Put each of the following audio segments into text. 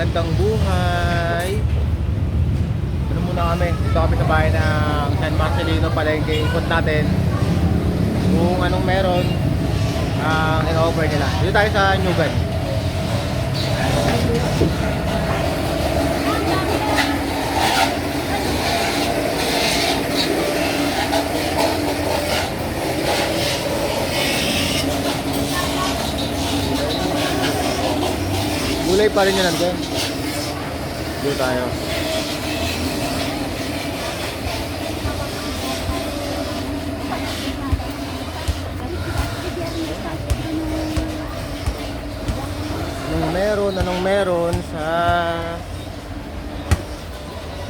magandang buhay. Ano muna kami? Dito kami sa bahay ng San Marcelino Palengke. Ikot natin kung anong meron ang in-offer nila. Dito tayo sa Nyugan. Gulay pa rin yun nandun. Dito tayo. Anong meron, anong meron sa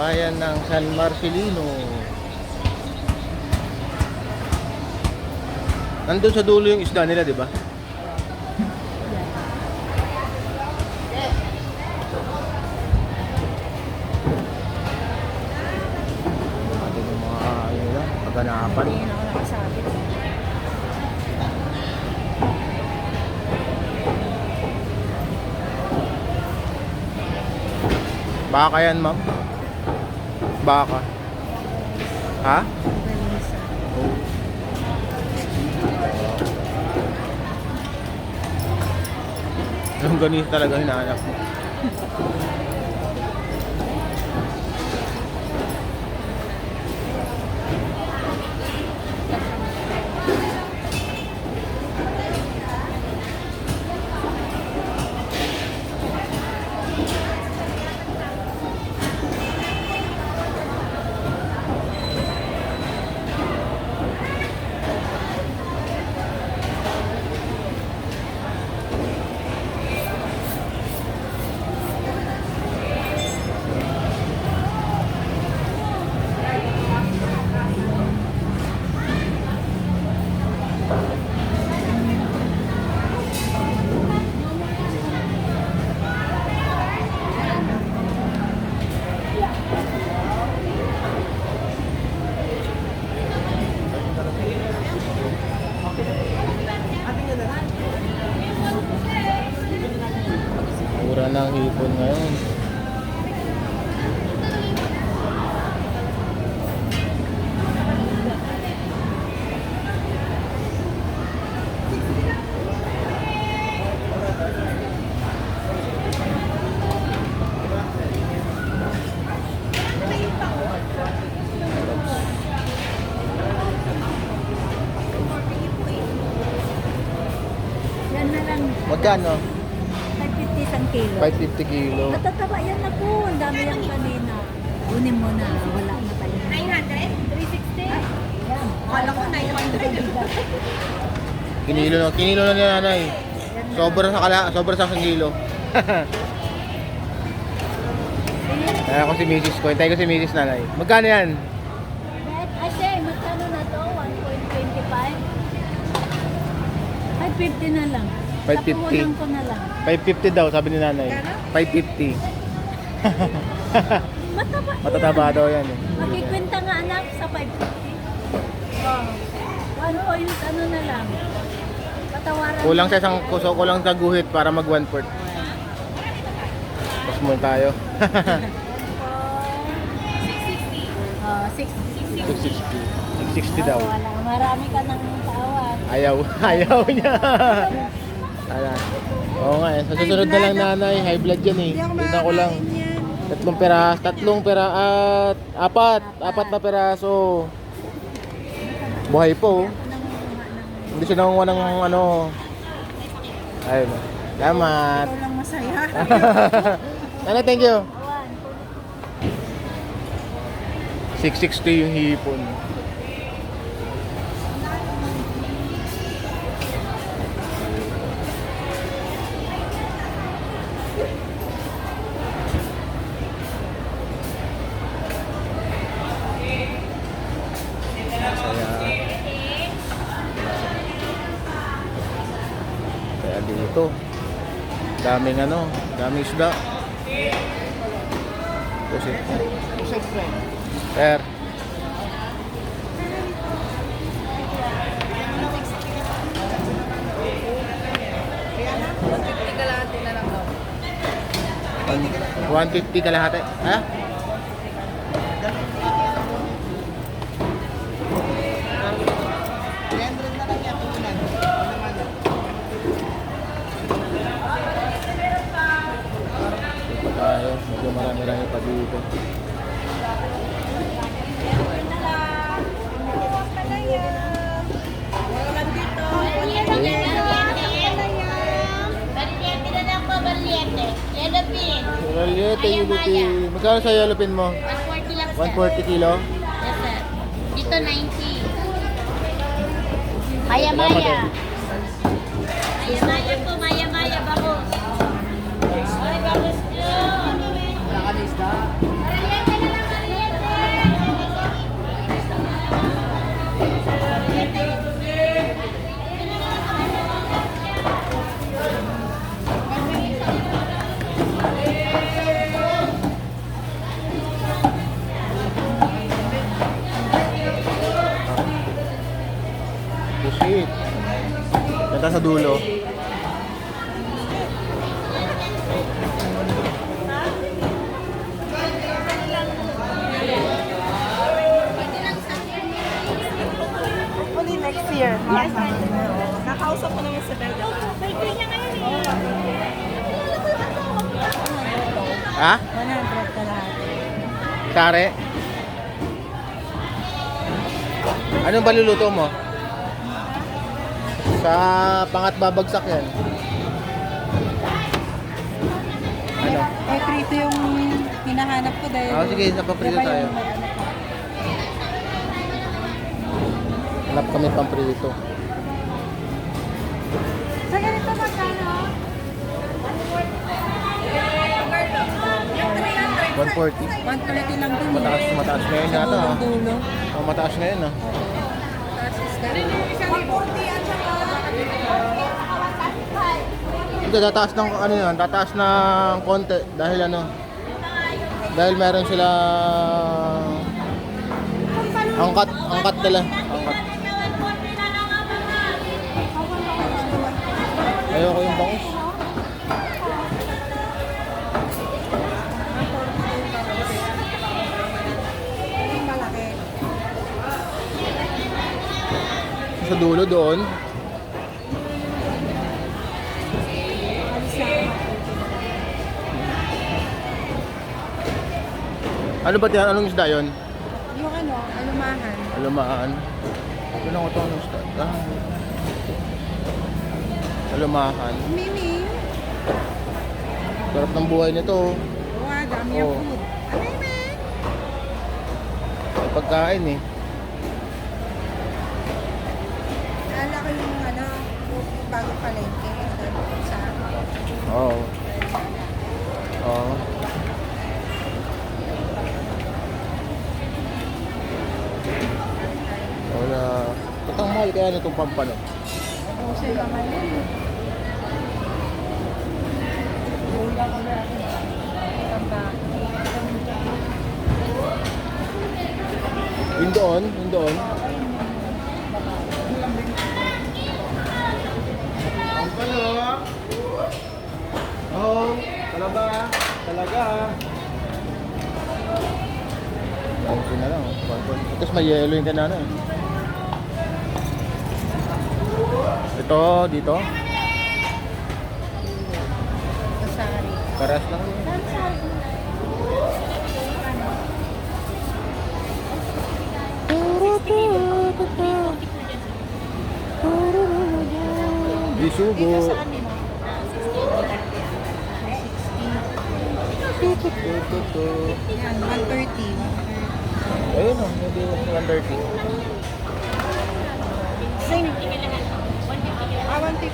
bayan ng San Marcelino. Nandun sa dulo yung isda nila, di ba? Kaganapan. Hindi na ako nakasabi. Baka yan, ma'am? Baka. Ha? Balisa. Yung ganito talaga hinahanap mo. Magkano? 550 isang kilo. 550 kilo. Matataba yan na po. Ang dami yan kanina. Kunin mo na. Wala na tayo. 900? 360? Yan. Kala ko 900. Kinilo na, kinilo na ni nanay. Sobra sa kala, sobra sa kilo. Kaya ako si Mrs. ko, hintay ko si Mrs. nanay. Magkano yan? Ate, magkano na to? 1.25? 550 na lang. 550. Tapunan ko na lang. 550 daw, sabi ni nanay. 550. Mataba. Matataba daw yan eh. Magkikwenta nga anak sa 550. Oh. One point ano na lang. Patawaran Kulang sa isang kuso, kulang sa guhit para mag one port. Tapos muna tayo. Oh, 660. 660. 660 daw. Wala. Marami ka nang tawad. Ayaw. Ayaw niya. Ala. Oo nga eh. Sa susunod na lang nanay, high blood yan eh. Tignan ko lang. Tatlong peras, tatlong pera at apat, apat na peraso. Buhay po. Hindi siya nangunga ng ano. Ayun. Salamat. Ikaw lang masaya. Nanay, thank you. Awan. 660 yung hipon. Daming ano, daming isda. Kasi, Sir. 150 kalahati. Ha? Dito. Raliete, Unity. Magkano sa yellow pin mo? 140 lang, sir. 140 kilo? Yes, sir. Dito, 90. Maya, Salamat Shit. Ito sa dulo. Hopefully next year. Nakausap ko naman sa Belgium. Birthday niya ngayon eh. Ha? 100 ka lahat. Sare? Anong baluluto mo? Sa pangat babagsak yan. Ano? Eh, prito yung hinahanap ko dahil... Ah, sige, napaprito Di ba tayo. yung may ano? Hanap kami pang prito. Sa ganito magkano? 140. 130 lang din. Mataas, mataas ngayon Sa yata ah. dulo. Oh, mataas ngayon ah. Hindi, tataas ng ano yan, tataas ng konti dahil ano, dahil meron sila angkat, angkat nila, angkat. Ayoko yung bangus. Sa dulo doon, ano ba yan? Anong isda yun? Yung ano, alumahan. Alumaan. Ano ko ito anong isda? Ah. Alumahan. Mimi. Sarap ng buhay nito. Wow, dami yung Oo. food. May pagkain eh. Kala ko yung ano, bago palengke. Sa Oo. Oo. Wala. Ba't ang mahal kaya nitong pampano? Kasi naman yun. Yung doon, yung doon. Pampano? Oo. Talaga. Talaga. Pansin na lang. oh. Tapos may yellow yung kanana eh. Ito, dito. Kasari. Paras lang. Bisugo. Yan, 130. Ayun o, hindi 130. Same. I want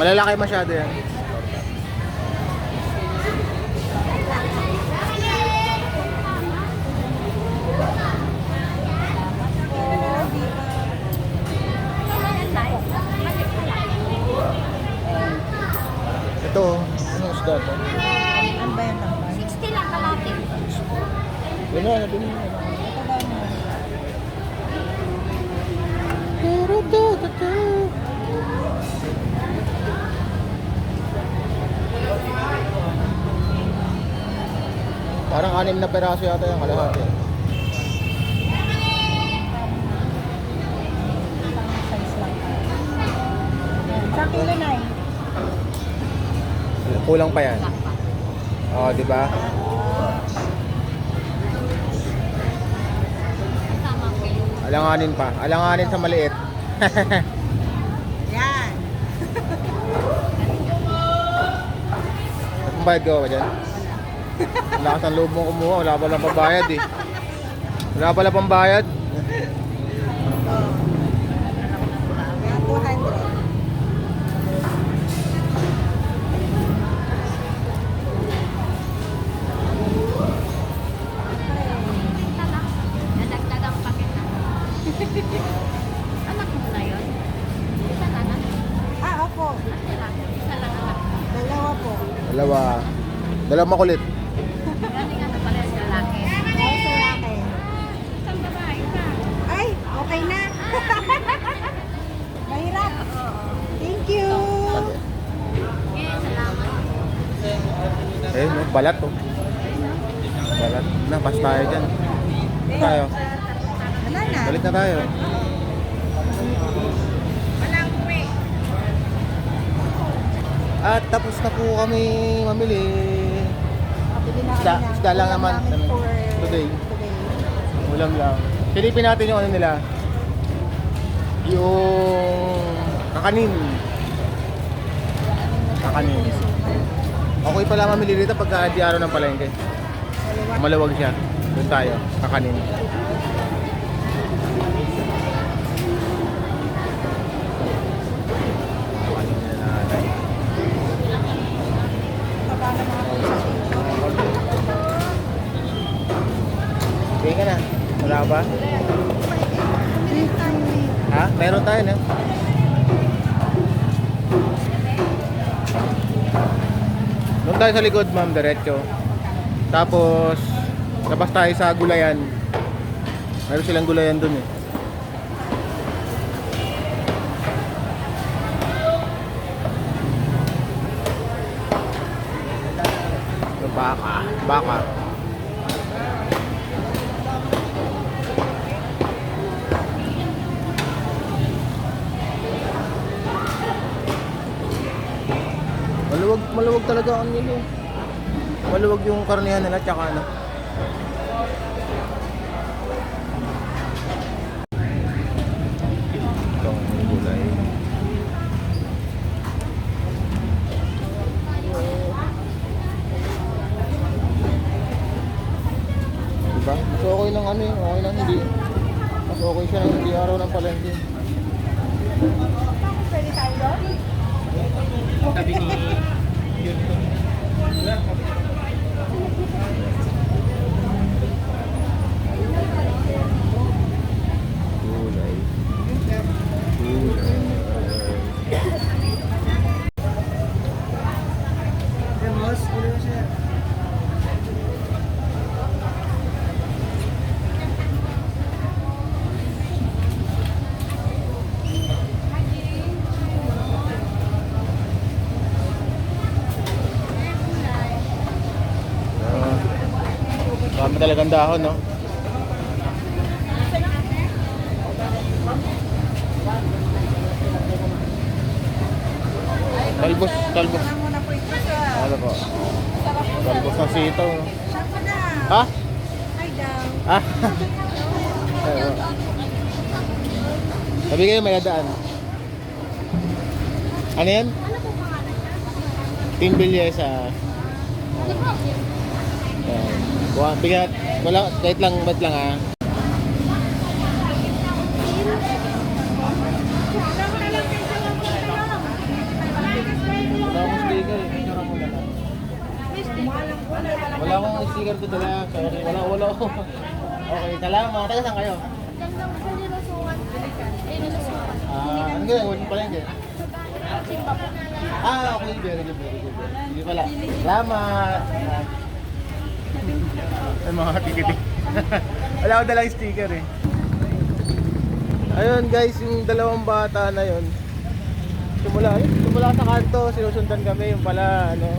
Malalaki masyado yan. Anim na peraso yata yung kalahati. Sa kilo na eh. Kulang pa yan. Oo, di ba? Ko. Alanganin pa. Alanganin sa maliit. Yan. Ang bayad ka ba dyan? Ang lakas ng loob mo kumuha. Wala pala pambayad eh. Wala pala pambayad. Yan, 200. Nadagdagan pa kita. Anak mo na yun? Isa na na? Ah, opo. Isa lang anak. Dalawa po. Dalawa. Dalawa makulit. Galing ano pala yung lalaki. Ay, sa akin. Isang babae pa. Ay, okay na. Mahirap. Thank you. Eh, no, balat oh. Balat. Na, pas tayo dyan. Tayo. Wala na. Balik na tayo. At tapos na po kami mamili. Isda, isda lang naman. today. Ulam lang. Silipin natin yung ano nila. Yung kakanin. Kakanin. Okay pala mamili dito pagka di araw ng palengke. Malawag siya. Doon tayo. Kakanin. Kakanin na nanay. Okay ka na? Wala ba? Ha? Meron tayo na. Doon tayo sa likod, ma'am, diretso. Tapos, labas tayo sa gulayan. Meron silang gulayan dun eh. Baka. Baka. Maluwag, talaga ang nilo. Maluwag yung karnihan nila tsaka ano. Itong gulay. Diba? Mas okay lang ano. Okay lang hindi. Mas okay siya ng hindi araw ng palengke. Pwede tayo doon? Sabi ni Yeah. Marami talagang dahon, no? Talbos, talbos. Po. Ano po? Po. Talbos ng sitaw, no? Ha? Hi daw. Ah? Sabi kayo may nadaan. Ano yan? Team Bilyesa. Ayan. Oh. Wow, bigat. Wala, kahit lang, bat lang ha. Wala akong sticker dito na. Sorry, wala, wala. Okay, salamat. Taga saan kayo? Ah, ano ganyan? Huwag pala yun Ah, okay. Very good, very good. Hindi pala. Salamat. Ay, mga tikitik. Wala ko dalang sticker eh. Ayun guys, yung dalawang bata na yun. Simula, yun, simula sa kanto, sinusundan kami. Yung pala, ano.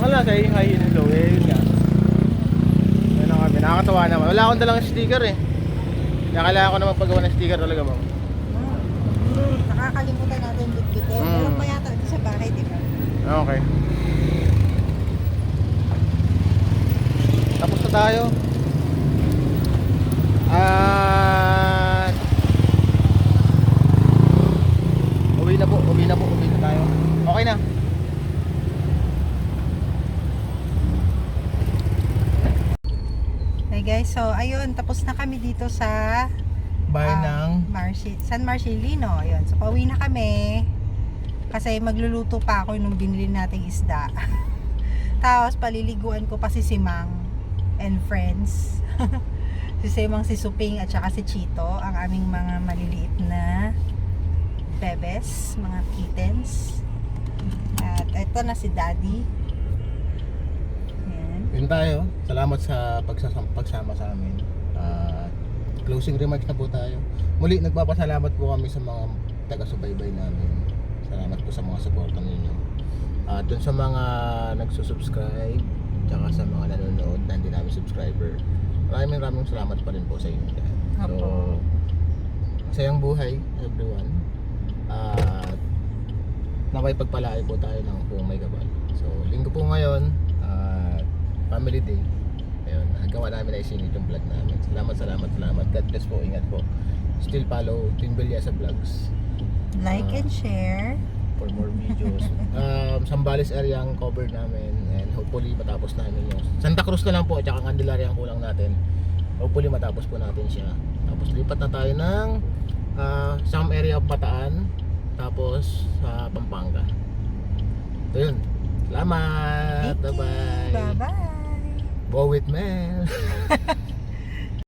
Wala, say hi and hello. Eh, yun nga. Ayun na kami. Nakakatawa naman. Wala akong dalang sticker eh. Kaya kailangan ko naman paggawa ng sticker talaga, ma'am. Hmm, nakakalimutan natin bitbitin. Mm. Meron pa yata sa bahay, di ba? Okay. Tapos na tayo. At Uwi na po, uwi na po, uwi na tayo. Okay na. Hey guys, so ayun, tapos na kami dito sa Bahay ah, ng Marci- San Marcelino. Ayun, so pauwi na kami. Kasi magluluto pa ako nung binili nating isda. Tapos paliliguan ko pa si Simang and friends. si Simang, si Suping at saka si Chito, ang aming mga maliliit na bebes, mga kittens. At ito na si Daddy. Ayan. Yun tayo. Salamat sa pagsasam pagsama sa amin. At closing remarks na po tayo. Muli, nagpapasalamat po kami sa mga taga-subaybay namin. Salamat po sa mga suporta ninyo. At dun sa mga nagsusubscribe, tsaka sa mga nanonood na hindi namin subscriber, maraming maraming salamat pa rin po sa inyo. lahat. So, masayang buhay, everyone. At naway pagpalain po tayo ng buong may gabal. So, linggo po ngayon, at family day. Ayun, nagawa namin na isingit yung vlog namin. Salamat, salamat, salamat. God bless po, ingat po. Still follow Twin Bilyasa Vlogs Like Ah. and share. For more videos. um, Sambales area ang cover namin and hopefully matapos namin yung Santa Cruz na lang po at saka Candelaria ang kulang natin. Hopefully matapos po natin siya. Tapos lipat na tayo ng ah, some area of Bataan tapos sa Pampanga. So yun. Salamat. Bye-bye. Bye-bye. Go with Mel.